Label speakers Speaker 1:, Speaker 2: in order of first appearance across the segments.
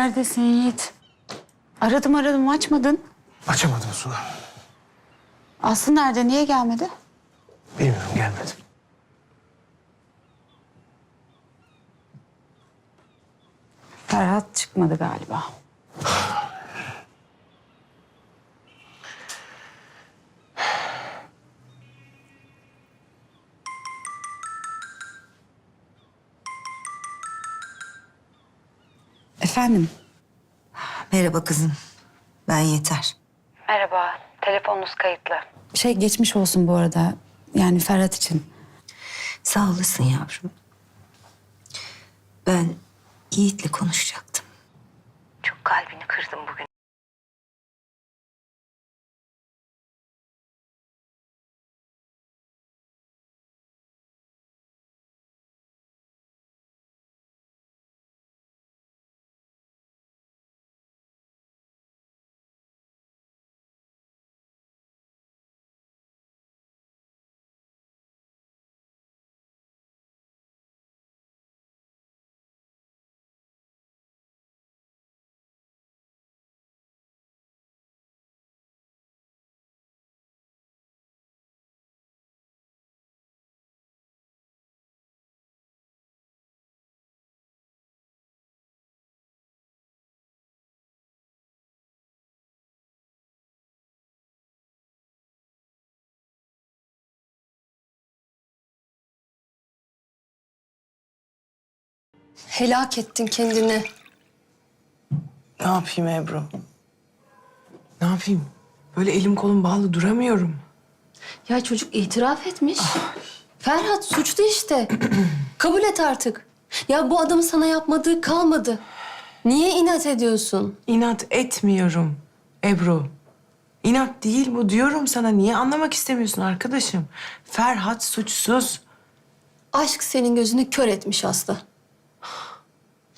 Speaker 1: Neredesin Yiğit? Aradım aradım açmadın.
Speaker 2: Açamadım Suna.
Speaker 1: Aslı nerede? Niye gelmedi?
Speaker 2: Bilmiyorum gelmedi.
Speaker 1: Ferhat çıkmadı galiba. Efendim?
Speaker 3: Merhaba kızım. Ben Yeter.
Speaker 1: Merhaba. Telefonunuz kayıtlı. Şey geçmiş olsun bu arada. Yani Ferhat için.
Speaker 3: Sağ olasın yavrum. Ben Yiğit'le konuşacaktım. Çok kalbini kırdım bugün.
Speaker 4: Helak ettin kendini.
Speaker 5: Ne yapayım Ebru? Ne yapayım? Böyle elim kolum bağlı duramıyorum.
Speaker 4: Ya çocuk itiraf etmiş. Ferhat suçlu işte. Kabul et artık. Ya bu adamın sana yapmadığı kalmadı. Niye inat ediyorsun?
Speaker 5: İnat etmiyorum Ebru. İnat değil bu diyorum sana. Niye anlamak istemiyorsun arkadaşım? Ferhat suçsuz.
Speaker 4: Aşk senin gözünü kör etmiş Aslı.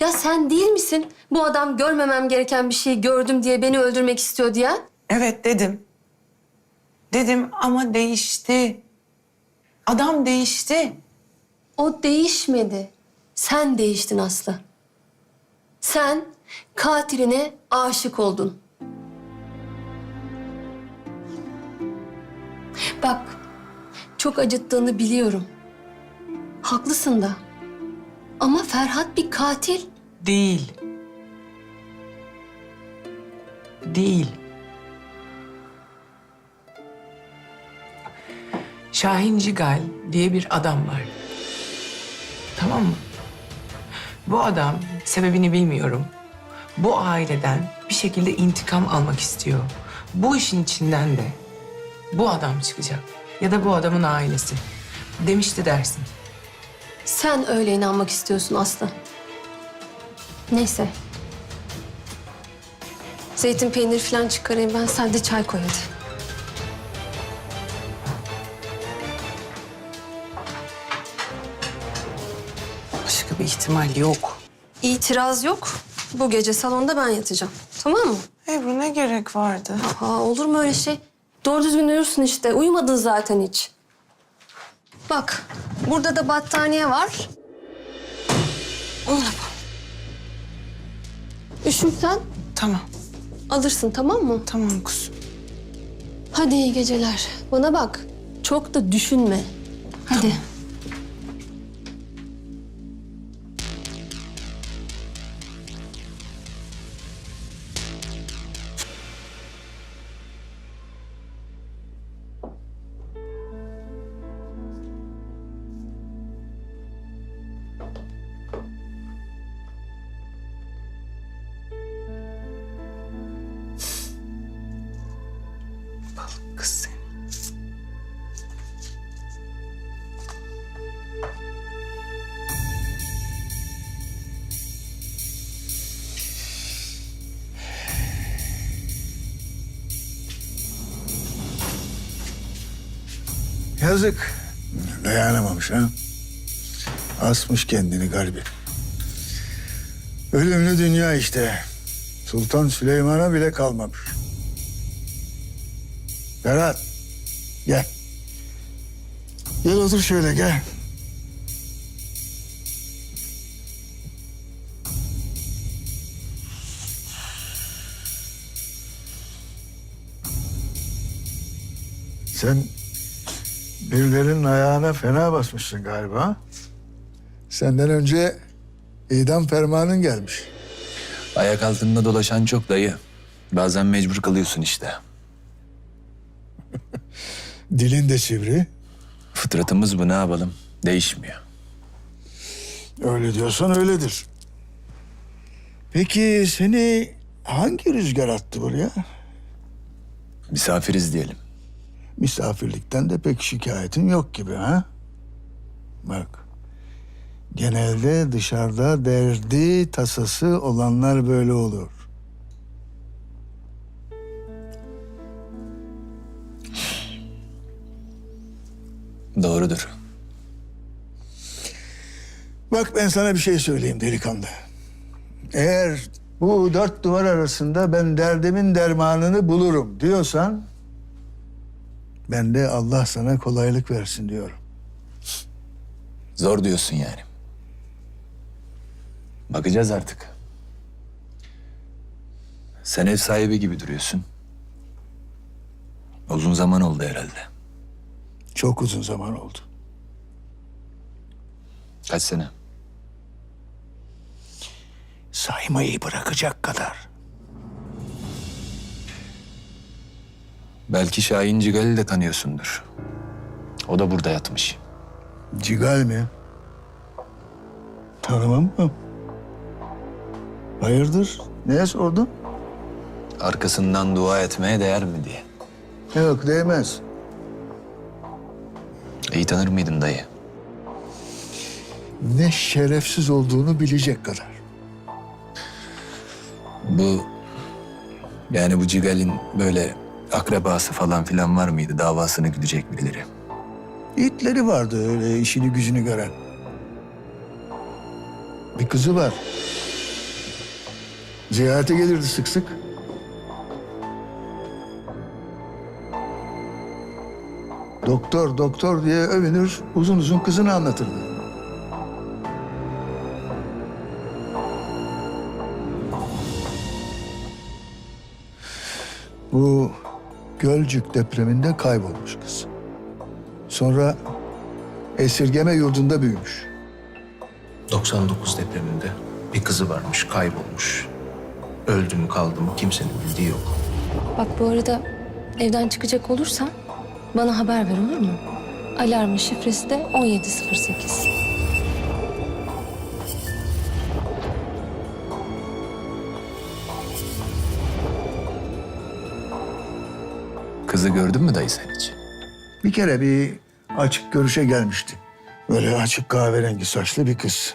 Speaker 4: Ya sen değil misin bu adam görmemem gereken bir şeyi gördüm diye beni öldürmek istiyor diye?
Speaker 5: Evet dedim. Dedim ama değişti. Adam değişti.
Speaker 4: O değişmedi. Sen değiştin Aslı. Sen katiline aşık oldun. Bak, çok acıttığını biliyorum. Haklısın da. Ama Ferhat bir katil.
Speaker 5: Değil. Değil. Şahin Cigal diye bir adam var. Tamam mı? Bu adam sebebini bilmiyorum. Bu aileden bir şekilde intikam almak istiyor. Bu işin içinden de bu adam çıkacak. Ya da bu adamın ailesi. Demişti dersin.
Speaker 4: Sen öyle inanmak istiyorsun Aslı. Neyse. Zeytin peyniri falan çıkarayım ben. Sen de çay koy hadi.
Speaker 5: Başka bir ihtimal yok.
Speaker 4: İtiraz yok. Bu gece salonda ben yatacağım. Tamam mı?
Speaker 5: Ebru ne gerek vardı?
Speaker 4: Aa, olur mu öyle şey? Doğru düzgün uyursun işte. Uyumadın zaten hiç. Bak, burada da battaniye var. Onu yap. Üşürsen
Speaker 5: Tamam,
Speaker 4: alırsın tamam mı?
Speaker 5: tamam kuzum.
Speaker 4: Hadi iyi geceler. Bana bak, çok da düşünme. Hadi.
Speaker 5: Kız seni.
Speaker 6: Yazık. Dayanamamış ha. Asmış kendini galibi. Ölümlü dünya işte. Sultan Süleyman'a bile kalmamış. Berat. Gel. Gel otur şöyle gel. Sen birilerinin ayağına fena basmışsın galiba. Senden önce idam fermanın gelmiş.
Speaker 7: Ayak altında dolaşan çok dayı. Bazen mecbur kalıyorsun işte.
Speaker 6: Dilin de sivri.
Speaker 7: Fıtratımız bu ne yapalım? Değişmiyor.
Speaker 6: Öyle diyorsan öyledir. Peki seni hangi rüzgar attı buraya?
Speaker 7: Misafiriz diyelim.
Speaker 6: Misafirlikten de pek şikayetin yok gibi ha? Bak. Genelde dışarıda derdi, tasası olanlar böyle olur.
Speaker 7: Doğrudur.
Speaker 6: Bak ben sana bir şey söyleyeyim delikanlı. Eğer bu dört duvar arasında ben derdimin dermanını bulurum diyorsan... ...ben de Allah sana kolaylık versin diyorum.
Speaker 7: Zor diyorsun yani. Bakacağız artık. Sen ev sahibi gibi duruyorsun. Uzun zaman oldu herhalde.
Speaker 6: Çok uzun zaman oldu.
Speaker 7: Kaç sene?
Speaker 6: Saymayı bırakacak kadar.
Speaker 7: Belki Şahin Cigal'i de tanıyorsundur. O da burada yatmış.
Speaker 6: Cigal mi? Tanımam mı? Hayırdır? Neye sordun?
Speaker 7: Arkasından dua etmeye değer mi diye.
Speaker 6: Yok değmez.
Speaker 7: İyi tanır mıydın dayı?
Speaker 6: Ne şerefsiz olduğunu bilecek kadar.
Speaker 7: Bu yani bu Cigal'in böyle akrabası falan filan var mıydı? Davasını güdecek birileri.
Speaker 6: İtleri vardı öyle işini gücünü gören. Bir kızı var. Ziyarete gelirdi sık sık. Doktor doktor diye övünür uzun uzun kızını anlatırdı. Bu Gölcük depreminde kaybolmuş kız. Sonra esirgeme yurdunda büyümüş.
Speaker 2: 99 depreminde bir kızı varmış, kaybolmuş. Öldü mü kaldı mı kimsenin bildiği yok.
Speaker 4: Bak bu arada evden çıkacak olursan bana haber ver olur mu? Alarmın şifresi de 1708.
Speaker 7: Kızı gördün mü dayı sen hiç?
Speaker 6: Bir kere bir açık görüşe gelmişti. Böyle açık kahverengi saçlı bir kız.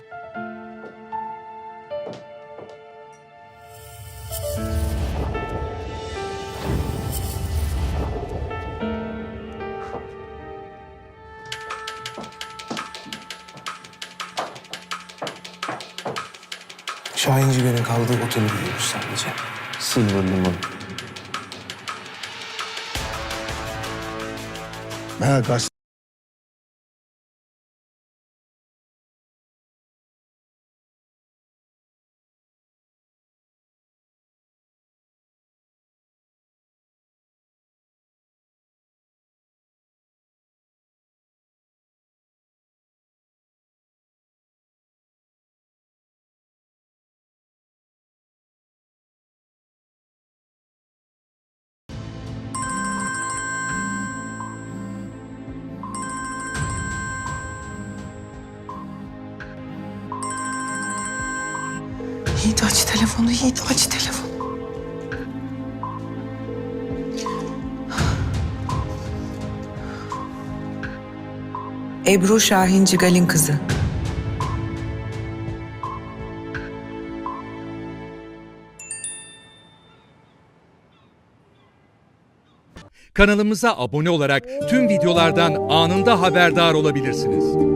Speaker 2: Şahin Cigal'in kaldığı oteli biliyoruz sadece. Silver Limon.
Speaker 6: Ha,
Speaker 5: aç telefonu, Yiğit aç telefonu.
Speaker 8: Ebru Şahin Cigal'in kızı.
Speaker 9: Kanalımıza abone olarak tüm videolardan anında haberdar olabilirsiniz.